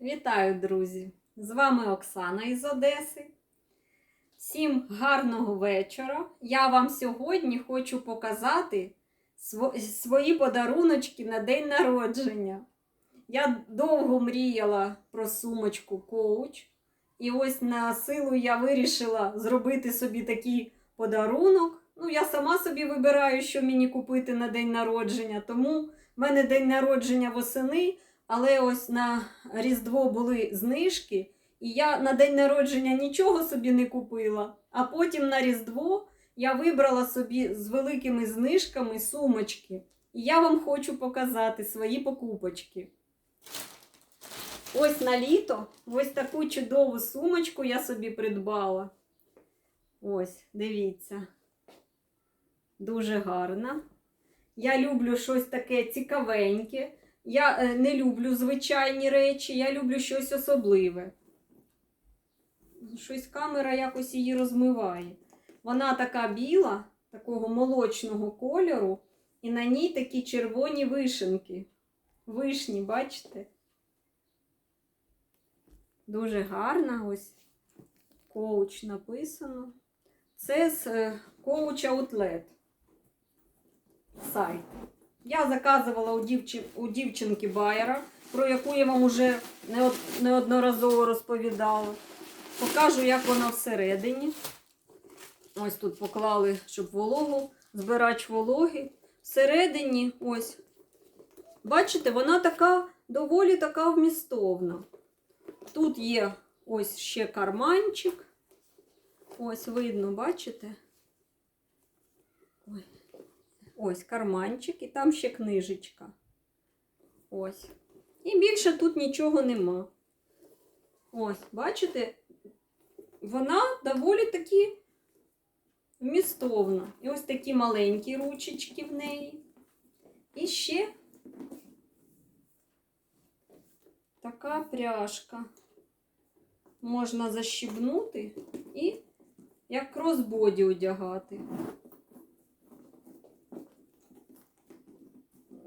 Вітаю, друзі! З вами Оксана із Одеси. Всім гарного вечора. Я вам сьогодні хочу показати свої подаруночки на день народження. Я довго мріяла про сумочку коуч. І ось на силу я вирішила зробити собі такий подарунок. Ну, я сама собі вибираю, що мені купити на день народження. Тому в мене день народження восени. Але ось на Різдво були знижки, і я на день народження нічого собі не купила. А потім на Різдво я вибрала собі з великими знижками сумочки. І я вам хочу показати свої покупочки. Ось на літо ось таку чудову сумочку я собі придбала. Ось, дивіться. Дуже гарна. Я люблю щось таке цікавеньке. Я е, не люблю звичайні речі, я люблю щось особливе. Щось камера якось її розмиває. Вона така біла, такого молочного кольору, і на ній такі червоні вишенки. Вишні, бачите? Дуже гарна ось коуч написано. Це з е, коуч Outlet сайт. Я заказувала у, дівчи... у дівчинки Байера, про яку я вам уже неодноразово розповідала. Покажу, як вона всередині. Ось тут поклали, щоб вологу, збирач вологи. Всередині, ось, бачите, вона така доволі така вмістовна. Тут є ось ще карманчик. Ось видно, бачите? Ось карманчик, і там ще книжечка. Ось. І більше тут нічого нема. Ось, бачите, вона доволі таки вмістовна. І ось такі маленькі ручечки в неї. І ще така пряжка. Можна защібнути і як кросбоді одягати.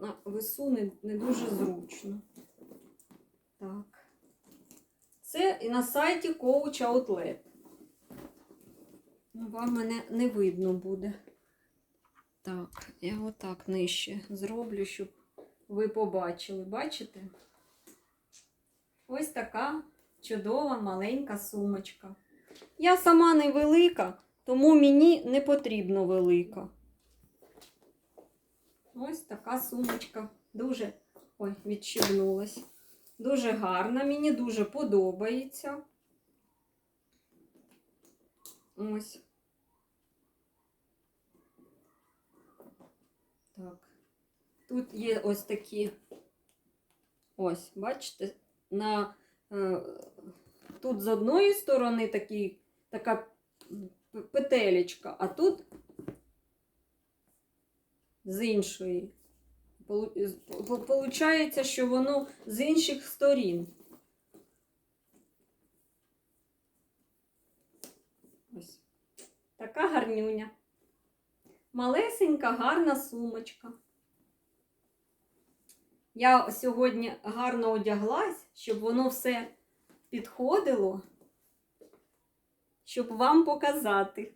На весу не, не дуже зручно. Так. Це і на сайті Coach Outlet. Ну, вам мене не видно буде. Так, я отак нижче зроблю, щоб ви побачили. Бачите? Ось така чудова маленька сумочка. Я сама не велика, тому мені не потрібно велика. Ось така сумочка. Дуже ой, відщебнулась. Дуже гарна, мені дуже подобається. Ось. Так. Тут є ось такі. Ось, бачите, на, е, тут з одної сторони такі, така петелечка, а тут з іншої. Получається, що воно з інших сторін. Ось. Така гарнюня. Малесенька, гарна сумочка. Я сьогодні гарно одяглась, щоб воно все підходило, щоб вам показати.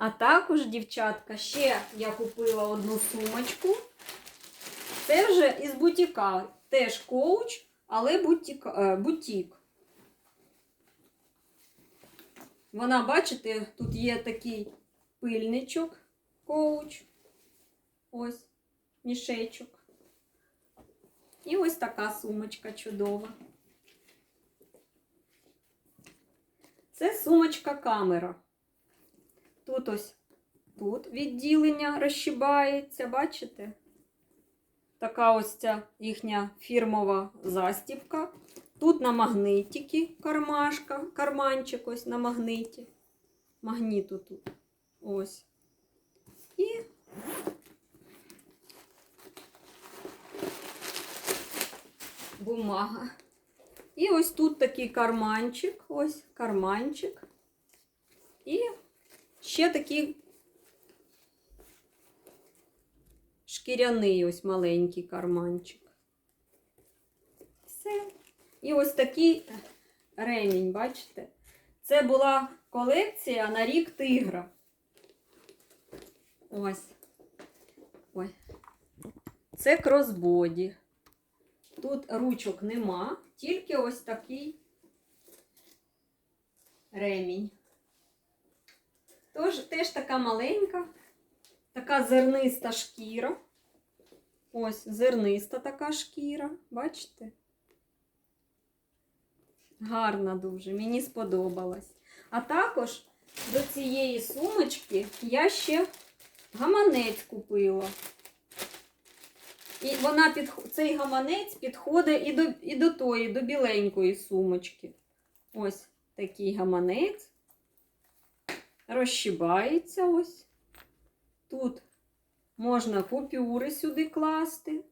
А також, дівчатка, ще я купила одну сумочку. Це вже із бутіка. Теж коуч, але бутік. е, бутік. Вона, бачите, тут є такий пильничок коуч. Ось мішечок. І ось така сумочка чудова. Це сумочка камера. Тут ось тут відділення розщибається, бачите? Така ось ця їхня фірмова застібка. Тут на магнитики кармашка, карманчик ось на магниті. Магніту тут. Ось. І бумага. І ось тут такий карманчик, ось карманчик. І ще такий шкіряний ось маленький карманчик. Все. І ось такий ремінь, бачите? Це була колекція на рік тигра. Ось. Ой. Це кросбоді. Тут ручок нема, тільки ось такий ремінь. Тож, теж така маленька, така зерниста шкіра. Ось зерниста така шкіра, бачите? Гарна дуже, мені сподобалась. А також до цієї сумочки я ще гаманець купила. І вона під, цей гаманець підходить і до, і до тої, до біленької сумочки. Ось такий гаманець. Розшибається ось. Тут можна купюри сюди класти.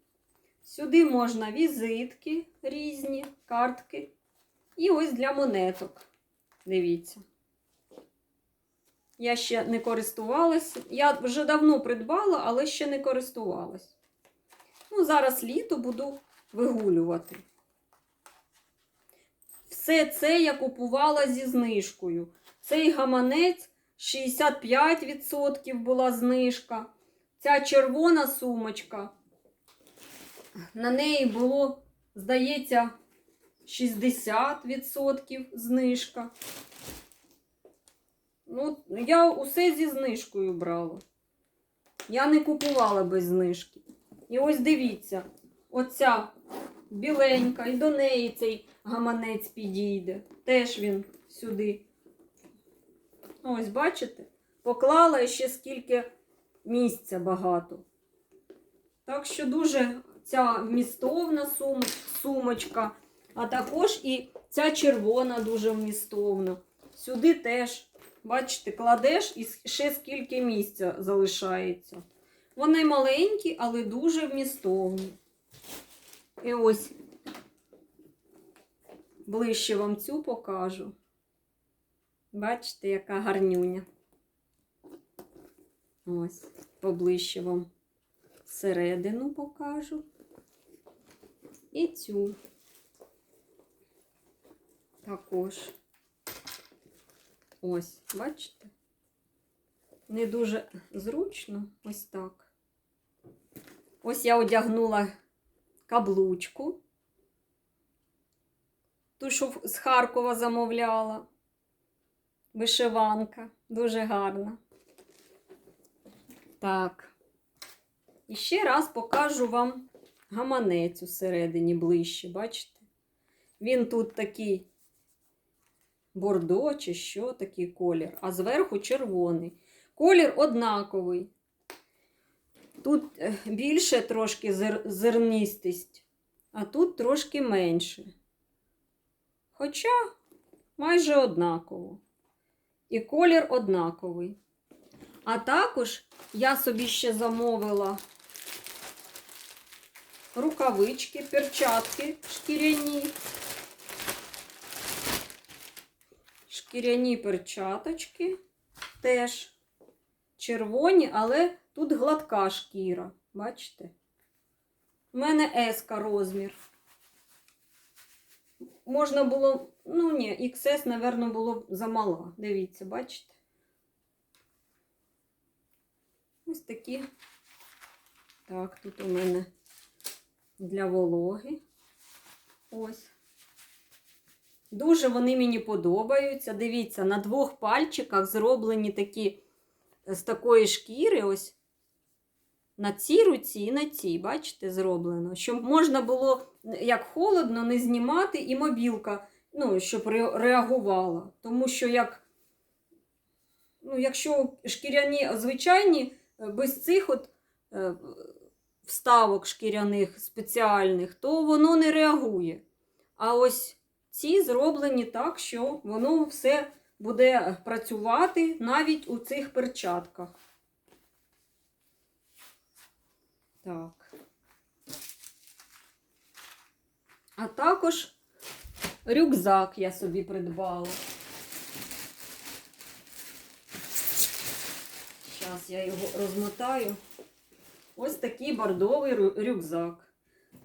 Сюди можна візитки різні, картки. І ось для монеток. Дивіться. Я ще не користувалася. Я вже давно придбала, але ще не користувалась. Ну, зараз літо буду вигулювати. Все це я купувала зі знижкою. Цей гаманець 65% була знижка. Ця червона сумочка. На неї було, здається, 60% знижка. Ну, я усе зі знижкою брала. Я не купувала без знижки. І ось дивіться, оця біленька, і до неї цей гаманець підійде. Теж він сюди. Ось, бачите? Поклала ще скільки місця багато. Так що дуже ця вмістовна сум, сумочка, а також і ця червона дуже вмістовна. Сюди теж, бачите, кладеш і ще скільки місця залишається. Вони маленькі, але дуже вмістовні. І ось ближче вам цю покажу. Бачите, яка гарнюня. Ось, поближче вам середину покажу. І цю також. Ось, бачите? Не дуже зручно, ось так. Ось я одягнула каблучку. Ту, що з Харкова замовляла. Вишиванка. Дуже гарна. Так. І ще раз покажу вам гаманець усередині ближче, бачите? Він тут такий бордо чи що такий колір, а зверху червоний. Колір однаковий. Тут е, більше трошки зер... зернистість, а тут трошки менше. Хоча майже однаково. І колір однаковий. А також я собі ще замовила рукавички, перчатки шкіряні. Шкіряні перчаточки теж червоні, але тут гладка шкіра. Бачите? У мене еска розмір. Можна було, ну ні, XS, напевно, було б замала. Дивіться, бачите? Ось такі. Так, тут у мене для вологи. Ось. Дуже вони мені подобаються. Дивіться, на двох пальчиках зроблені такі з такої шкіри, ось на цій руці і на цій, бачите, зроблено. Щоб можна було, як холодно, не знімати і мобілка, ну, щоб ре- реагувала. Тому що як, ну, якщо шкіряні звичайні, е, без цих от е, вставок шкіряних спеціальних, то воно не реагує. А ось ці зроблені так, що воно все буде працювати навіть у цих перчатках. Так. А також рюкзак я собі придбала. Зараз я його розмотаю. Ось такий бордовий рюкзак.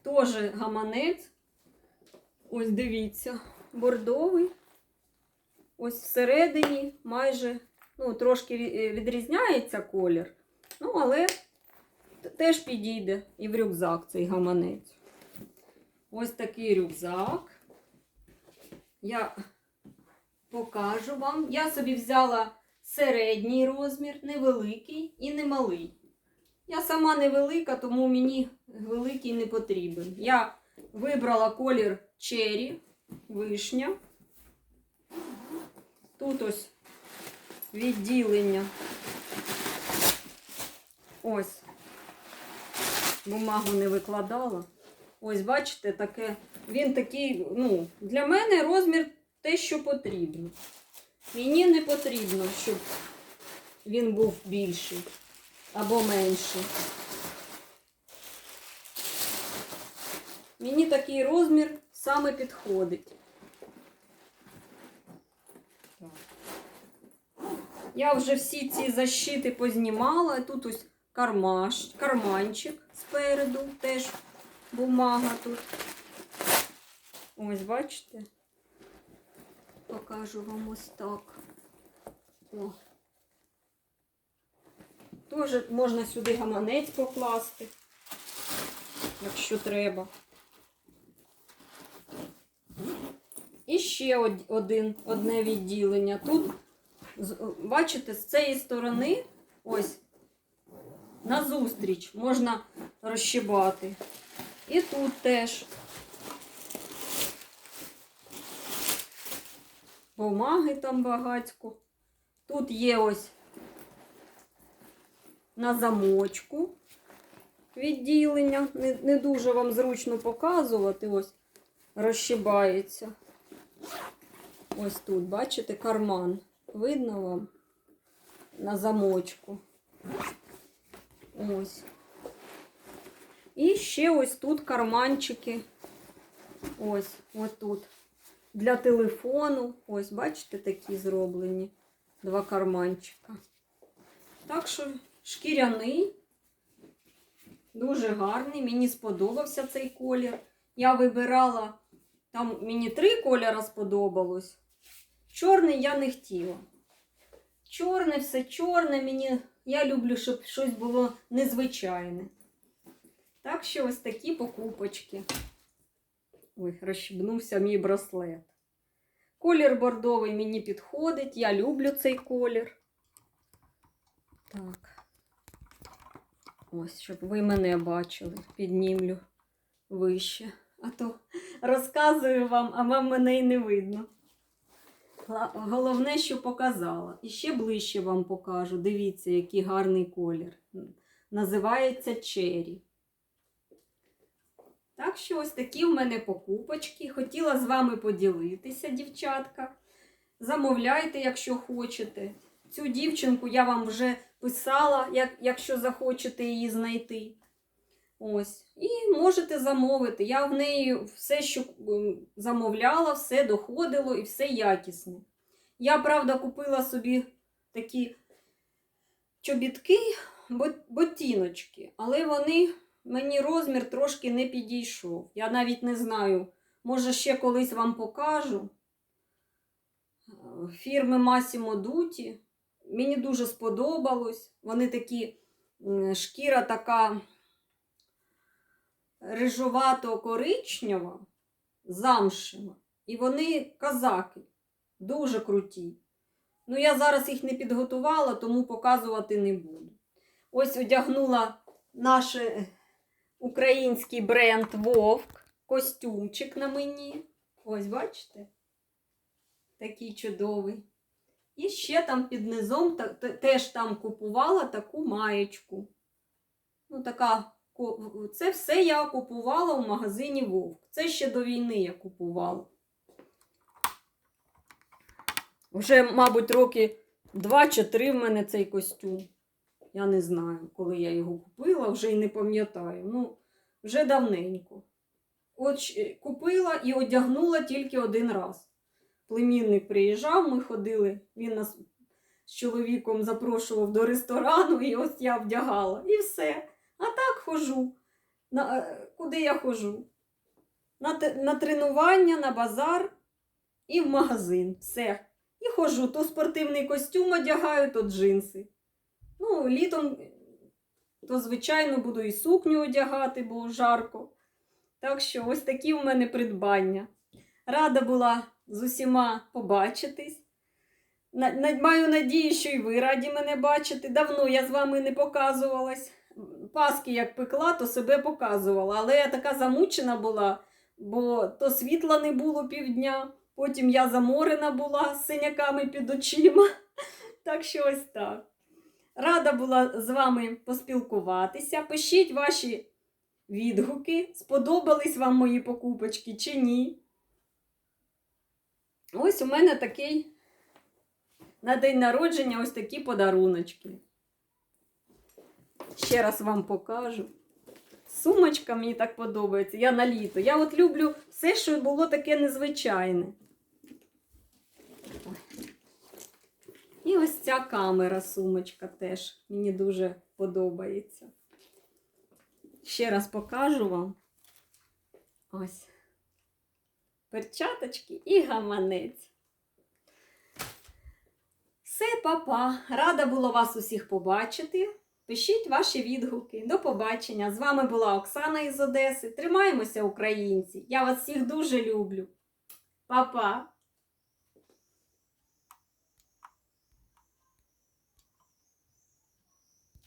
Теж гаманець Ось дивіться, бордовий. Ось всередині майже ну, трошки е, відрізняється колір. Ну, але теж підійде і в рюкзак цей гаманець. Ось такий рюкзак. Я покажу вам. Я собі взяла середній розмір, невеликий і немалий. Я сама невелика, тому мені великий не потрібен. Я вибрала колір чері, вишня. Тут ось відділення. Ось. Бумагу не викладала. Ось, бачите, таке. Він такий, ну, для мене розмір те, що потрібно. Мені не потрібно, щоб він був більший або менший. Мені такий розмір саме підходить. Я вже всі ці защити познімала. Тут ось кармаш, карманчик спереду, теж бумага тут. Ось, бачите? Покажу вам ось так. О. Теж можна сюди гаманець покласти, якщо треба. І ще один, одне відділення. Тут, бачите, з цієї сторони, ось, назустріч можна розщибати. І тут теж. Бумаги там багатько. Тут є ось на замочку відділення. Не, не дуже вам зручно показувати. Ось розщибається. Ось тут, бачите, карман. Видно вам на замочку. Ось. І ще ось тут карманчики. Ось, ось тут. Для телефону. Ось, бачите, такі зроблені. Два карманчика. Так що шкіряний. Дуже гарний. Мені сподобався цей колір. Я вибирала, там мені три кольори сподобалось. Чорний я не хотіла. Чорне, все чорне. Мені, я люблю, щоб щось було незвичайне. Так що ось такі покупочки. Ой, розщебнувся мій браслет. Колір бордовий мені підходить. Я люблю цей колір. Так. Ось, щоб ви мене бачили. Піднімлю вище. А то розказую вам, а вам мене й не видно. Головне, що показала. І ще ближче вам покажу. Дивіться, який гарний колір. Називається Чері. Так що ось такі в мене покупочки. Хотіла з вами поділитися, дівчатка. Замовляйте, якщо хочете. Цю дівчинку я вам вже писала, як, якщо захочете її знайти. Ось. І можете замовити. Я в неї все, що замовляла, все доходило і все якісне. Я, правда, купила собі такі чобітки, ботіночки, але вони мені розмір трошки не підійшов. Я навіть не знаю, може ще колись вам покажу. Е, Фірми Massimo Dutti. Мені дуже сподобалось. Вони такі, шкіра така рижувато-коричнева, замшева. І вони казаки, дуже круті. Ну, я зараз їх не підготувала, тому показувати не буду. Ось одягнула наш е, український бренд Вовк, костюмчик на мені. Ось, бачите? Такий чудовий. І ще там під низом теж там купувала таку маєчку. Ну, така, це все я купувала в магазині Вовк. Це ще до війни я купувала. Вже, мабуть, роки два чи три в мене цей костюм. Я не знаю, коли я його купила, вже й не пам'ятаю. Ну, вже давненько. От купила і одягнула тільки один раз. Племінник приїжджав, ми ходили, він нас з чоловіком запрошував до ресторану, і ось я вдягала. І все. А так хожу. На, е, куди я хожу? на, на тренування, на базар і в магазин. Все. І ходжу, то спортивний костюм одягаю, то джинси. Ну, літом, то, звичайно, буду і сукню одягати, бо жарко. Так що ось такі в мене придбання. Рада була з усіма побачитись. Маю надію, що і ви раді мене бачити. Давно я з вами не показувалась. Паски як пекла, то себе показувала. Але я така замучена була, бо то світла не було півдня, потім я заморена була з синяками під очима. Так що ось так. Рада була з вами поспілкуватися. Пишіть ваші відгуки, сподобались вам мої покупочки чи ні. Ось у мене такий на день народження ось такі подаруночки. Ще раз вам покажу. Сумочка мені так подобається. Я на літо. Я от люблю все, що було таке незвичайне. І ось ця камера, сумочка теж мені дуже подобається. Ще раз покажу вам. Ось. Перчаточки і гаманець. Все, папа. Рада була вас усіх побачити. Пишіть ваші відгуки. До побачення. З вами була Оксана із Одеси. Тримаємося, українці. Я вас всіх дуже люблю. Па-па!